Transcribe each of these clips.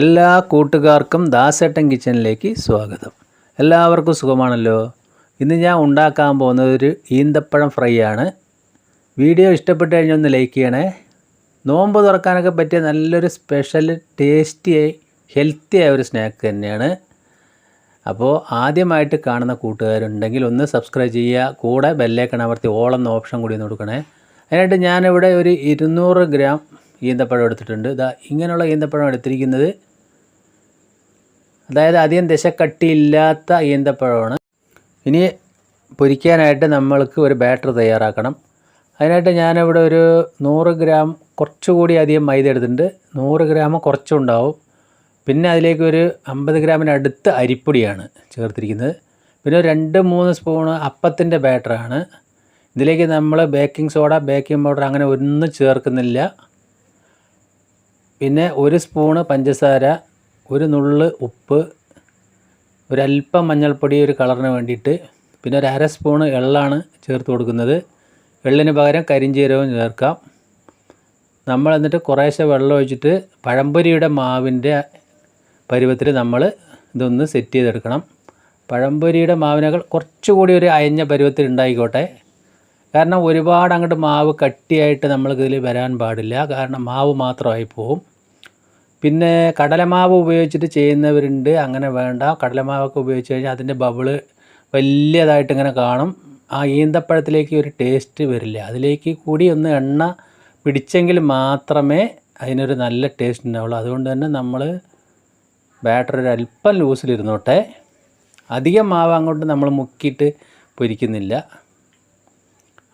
എല്ലാ കൂട്ടുകാർക്കും ദാസേട്ടൻ കിച്ചണിലേക്ക് സ്വാഗതം. എല്ലാവർക്കും സുഖമാണല്ലോ? ഇന്ന് ഞാൻ ഉണ്ടാക്കാൻ പോകുന്നത് ഒരു ഈന്തപ്പഴം ഫ്രൈ ആണ് വീഡിയോ ഇഷ്ടപ്പെട്ട് കഴിഞ്ഞാൽ ഒന്ന് ലൈക്ക് ചെയ്യണേ. നോമ്പ് തുറക്കാനൊക്കെ പറ്റിയ നല്ലൊരു സ്പെഷ്യൽ ടേസ്റ്റി ഹെൽത്തി ആയ ഒരു സ്നാക്ക് തന്നെയാണ്. അപ്പോൾ ആദ്യമായിട്ട് കാണുന്ന കൂട്ടുകാരുണ്ടെങ്കിൽ ഒന്ന് സബ്സ്ക്രൈബ് ചെയ്യുക. കൂടെ ബെല്ലേക്കണവർത്തി ഓൾ എന്ന ഓപ്ഷൻ കൂടി ഒന്ന് കൊടുക്കണേ. അതിനായിട്ട് ഞാനിവിടെ ഒരു ഇരുന്നൂറ് ഗ്രാം ഈന്തപ്പഴം എടുത്തിട്ടുണ്ട്. ഇതാ ഇങ്ങനെയുള്ള ഈന്തപ്പഴം എടുത്തിരിക്കുന്നത്. അതായത് അധികം ദശക്കട്ടിയില്ലാത്ത ഈന്തപ്പഴമാണ്. ഇനി പൊരിക്കാനായിട്ട് നമ്മൾക്ക് ഒരു ബാറ്റർ തയ്യാറാക്കണം. അതിനായിട്ട് ഞാനിവിടെ ഒരു നൂറ് ഗ്രാം കുറച്ചുകൂടി അധികം മൈദ എടുത്തിട്ടുണ്ട്. നൂറ് ഗ്രാം കുറച്ചുണ്ടാവും. പിന്നെ അതിലേക്ക് ഒരു അമ്പത് ഗ്രാമിനടുത്ത് അരിപ്പൊടിയാണ് ചേർത്തിരിക്കുന്നത്. പിന്നെ രണ്ട് മൂന്ന് സ്പൂണ് അപ്പത്തിന്റെ ബാറ്ററാണ്. ഇതിലേക്ക് നമ്മൾ ബേക്കിംഗ് സോഡ ബേക്കിംഗ് പൗഡർ അങ്ങനെ ഒന്നും ചേർക്കുന്നില്ല. പിന്നെ ഒരു സ്പൂണ് പഞ്ചസാര ഒരു നുള്ള് ഉപ്പ് ഒരല്പം മഞ്ഞൾപ്പൊടി ഒരു കളറിന് വേണ്ടിയിട്ട് പിന്നെ ഒരു അര സ്പൂണ് എള്ളാണ് ചേർത്ത് കൊടുക്കുന്നത്. എള്ളിന് പകരം കരിഞ്ചീരവും ചേർക്കാം. നമ്മൾ എന്നിട്ട് കുറേശ്ശെ വെള്ളം ഒഴിച്ചിട്ട് പഴംപൊരിയുടെ മാവിന്റെ പരുവത്തിൽ നമ്മൾ ഇതൊന്ന് സെറ്റ് ചെയ്തെടുക്കണം. പഴംപൊരിയുടെ മാവിനേക്കാൾ കുറച്ചുകൂടി ഒരു അയഞ്ഞ പരുവത്തിൽ ഉണ്ടായിക്കോട്ടെ. കാരണം ഒരുപാട് അങ്ങോട്ട് മാവ് കട്ടിയായിട്ട് നമ്മൾക്ക് ഇതിൽ വരാൻ പാടില്ല. കാരണം മാവ് മാത്രമായി പോവും പിന്നെ കടലമാവ് ഉപയോഗിച്ചിട്ട് ചെയ്യുന്നവരുണ്ട്. അങ്ങനെ വേണ്ട. കടലമാവൊക്കെ ഉപയോഗിച്ച് കഴിഞ്ഞാൽ അതിന്റെ ബബിൾ വലിയതായിട്ട് ഇങ്ങനെ കാണും. ആ ഈന്തപ്പഴത്തിലേക്ക് ഒരു ടേസ്റ്റ് വരില്ല. അതിലേക്ക് കൂടി ഒന്ന് എണ്ണ പിടിച്ചെങ്കിൽ മാത്രമേ അതിനൊരു നല്ല ടേസ്റ്റ് ഉണ്ടാവുള്ളൂ. അതുകൊണ്ട് തന്നെ നമ്മൾ ബാറ്റർ ഒരു അല്പം ലൂസിലിരുന്നോട്ടെ. അധികം മാവ് അങ്ങോട്ട് നമ്മൾ മുക്കിയിട്ട് പൊരിക്കുന്നില്ല.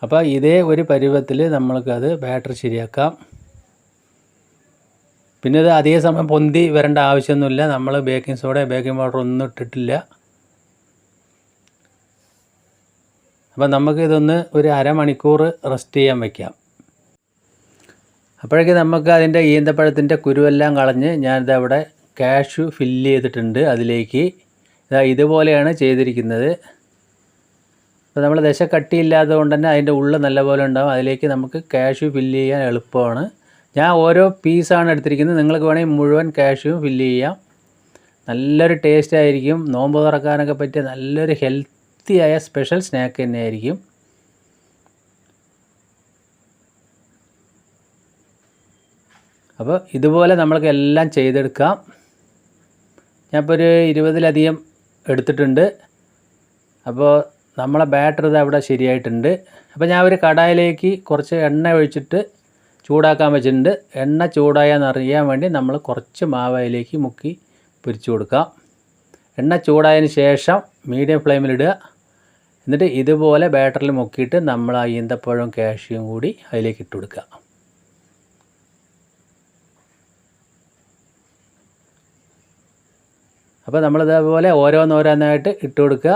അപ്പോൾ ഇതേ ഒരു പരുവത്തിൽ നമ്മൾക്കത് ബാറ്റർ ശരിയാക്കാം. പിന്നെ ഇത് അധിക സമയം പൊന്തി വരേണ്ട ആവശ്യമൊന്നുമില്ല. നമ്മൾ ബേക്കിംഗ് സോഡ ബേക്കിംഗ് പൗഡർ ഒന്നും ഇട്ടിട്ടില്ല. അപ്പം നമുക്ക് ഇതൊന്ന് ഒരു അരമണിക്കൂർ റെസ്റ്റ് ചെയ്യാൻ വയ്ക്കാം അപ്പോഴേക്ക് നമുക്ക് അതിന്റെ ഈന്തപ്പഴത്തിന്റെ കുരുവെല്ലാം കളഞ്ഞ് ഞാനിത് അവിടെ ക്യാഷ് ഫില്ല് ചെയ്തിട്ടുണ്ട് അതിലേക്ക്. ഇതാ ഇതുപോലെയാണ് ചെയ്തിരിക്കുന്നത്. അപ്പോൾ നമ്മൾ ദശ കട്ടിയില്ലാത്തത് കൊണ്ട് തന്നെ അതിന്റെ ഉള്ളിൽ നല്ലപോലെ ഉണ്ടാവും. അതിലേക്ക് നമുക്ക് ക്യാഷ് ഫില്ല് ചെയ്യാൻ എളുപ്പമാണ്. ഞാൻ ഓരോ പീസാണ് എടുത്തിരിക്കുന്നത്. നിങ്ങൾക്ക് വേണമെങ്കിൽ മുഴുവൻ ക്യാഷും ഫില്ല് ചെയ്യാം. നല്ലൊരു ടേസ്റ്റ് ആയിരിക്കും. നോമ്പ് തുറക്കാനൊക്കെ പറ്റിയ നല്ലൊരു ഹെൽത്തിയായ സ്പെഷ്യൽ സ്നാക്ക് തന്നെയായിരിക്കും. അപ്പോൾ ഇതുപോലെ നമ്മൾക്ക് എല്ലാം ചെയ്തെടുക്കാം. ഞാനിപ്പോൾ ഒരു ഇരുപതിലധികം എടുത്തിട്ടുണ്ട്. അപ്പോൾ നമ്മളെ ബാറ്ററി അവിടെ ശരിയായിട്ടുണ്ട്. അപ്പോൾ ഞാൻ ഒരു കടായിലേക്ക് കുറച്ച് എണ്ണ ഒഴിച്ചിട്ട് ചൂടാക്കാൻ വെച്ചിട്ടുണ്ട്. എണ്ണ ചൂടായെന്ന് അറിയാൻ വേണ്ടി നമ്മൾ കുറച്ച് മാവയിലേക്ക് മുക്കി പൊരിച്ചു കൊടുക്കാം. എണ്ണ ചൂടായതിന് ശേഷം മീഡിയം ഫ്ലെയിമിലിടുക എന്നിട്ട് ഇതുപോലെ ബാറ്ററിൽ മുക്കിയിട്ട് നമ്മൾ ആ ഈന്തപ്പഴവും കാഷ്യും കൂടി അതിലേക്ക് ഇട്ട് കൊടുക്കുക. അപ്പോൾ നമ്മളിതേപോലെ ഓരോന്നോരോന്നായിട്ട് ഇട്ട് കൊടുക്കുക.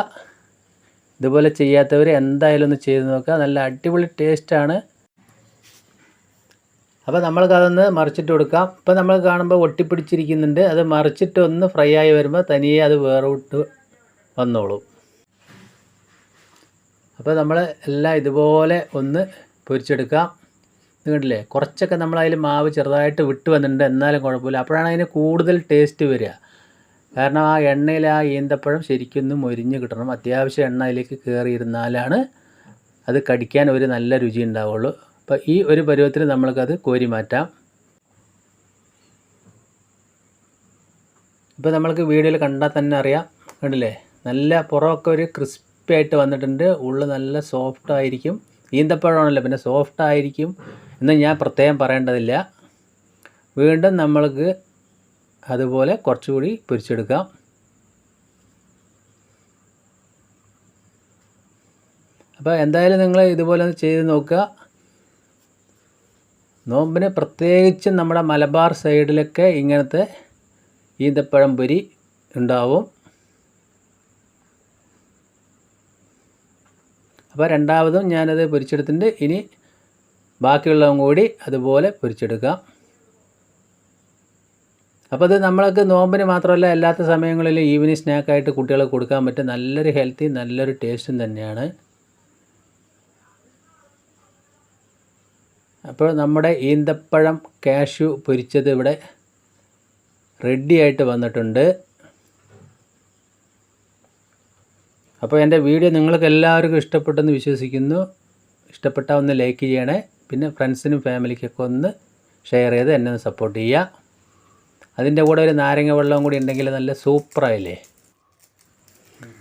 ഇതുപോലെ ചെയ്യാത്തവർ എന്തായാലും ഒന്ന് ചെയ്ത് നോക്കുക. നല്ല അടിപൊളി ടേസ്റ്റാണ് അപ്പോൾ നമ്മൾക്ക് അതൊന്ന് മറിച്ചിട്ട് കൊടുക്കാം. ഇപ്പോൾ നമ്മൾ കാണുമ്പോൾ ഒട്ടിപ്പിടിച്ചിരിക്കുന്നുണ്ട്. അത് മറിച്ചിട്ട് ഒന്ന് ഫ്രൈ ആയി വരുമ്പോൾ തനിയെ അത് വേറോട്ട് വന്നോളും. അപ്പോൾ നമ്മൾ എല്ലാം ഇതുപോലെ ഒന്ന് പൊരിച്ചെടുക്കാം. നിങ്ങളില്ലേ കുറച്ചൊക്കെ നമ്മൾ അതിൽ മാവ് ചെറുതായിട്ട് വിട്ട് വന്നിട്ടുണ്ട്. എന്നാലും കുഴപ്പമില്ല. അപ്പോഴാണ് അതിന് കൂടുതൽ ടേസ്റ്റ് വരിക. കാരണം ആ എണ്ണയിൽ ആ ഈന്തപ്പഴം ശരിക്കും മൊരിഞ്ഞ് കിട്ടണം. അത്യാവശ്യം എണ്ണയിലേക്ക് കയറിയിരുന്നാലാണ് അത് കടിക്കാൻ ഒരു നല്ല രുചി ഉണ്ടാവുള്ളൂ. അപ്പോൾ ഈ ഒരു പരുവത്തിൽ നമ്മൾക്കത് കോരി മാറ്റാം. ഇപ്പോൾ നമ്മൾക്ക് വീഡിയോയിൽ കണ്ടാൽ തന്നെ അറിയാം. കണ്ടില്ലേ? നല്ല പുറമൊക്കെ ഒരു ക്രിസ്പി ആയിട്ട് വന്നിട്ടുണ്ട്. ഉള്ളിൽ നല്ല സോഫ്റ്റ് ആയിരിക്കും. ഈന്തപ്പഴമാണല്ലോ പിന്നെ സോഫ്റ്റ് ആയിരിക്കും എന്ന് ഞാൻ പ്രത്യേകം പറയേണ്ടതില്ല. വീണ്ടും നമ്മൾക്ക് അതുപോലെ കുറച്ചുകൂടി പൊരിച്ചെടുക്കാം. അപ്പോൾ എന്തായാലും നിങ്ങൾ ഇതുപോലെ ഒന്ന് ചെയ്ത് നോക്കുക. നോമ്പിന് പ്രത്യേകിച്ച് നമ്മുടെ മലബാർ സൈഡിലൊക്കെ ഇങ്ങനത്തെ ഈന്തപ്പഴം പൊരി ഉണ്ടാവും. അപ്പോൾ രണ്ടാമതും ഞാനത് പൊരിച്ചെടുത്തിട്ടുണ്ട്. ഇനി ബാക്കിയുള്ളതും കൂടി അതുപോലെ പൊരിച്ചെടുക്കാം. അപ്പോൾ അത് നമ്മൾക്ക് നോമ്പിന് മാത്രമല്ല അല്ലാത്ത സമയങ്ങളിലും ഈവനിങ് സ്നാക്കായിട്ട് കുട്ടികൾക്ക് കൊടുക്കാൻ പറ്റും നല്ലൊരു ഹെൽത്തി നല്ലൊരു ടേസ്റ്റും തന്നെയാണ്. അപ്പോൾ നമ്മുടെ ഈന്തപ്പഴം കാഷ്യു പൊരിച്ചത് ഇവിടെ റെഡി ആയിട്ട് വന്നിട്ടുണ്ട്. അപ്പോൾ എന്റെ വീഡിയോ നിങ്ങൾക്ക് എല്ലാവർക്കും ഇഷ്ടപ്പെട്ടെന്ന് വിശ്വസിക്കുന്നു. ഇഷ്ടപ്പെട്ടാൽ ഒന്ന് ലൈക്ക് ചെയ്യണേ. പിന്നെ ഫ്രണ്ട്സിനും ഫാമിലിക്കൊക്കെ ഒന്ന് ഷെയർ ചെയ്ത് എന്നെ ഒന്ന് സപ്പോർട്ട് ചെയ്യുക. അതിന്റെ കൂടെ ഒരു നാരങ്ങ വെള്ളം കൂടി ഉണ്ടെങ്കിൽ നല്ല സൂപ്പറായില്ലേ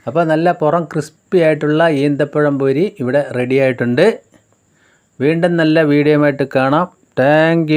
അപ്പോൾ നല്ല പുറം ക്രിസ്പി ആയിട്ടുള്ള ഈന്തപ്പഴം പൊരി ഇവിടെ റെഡി ആയിട്ടുണ്ട്. വീണ്ടും നല്ല വീഡിയോ ആയിട്ട് കാണാം. താങ്ക്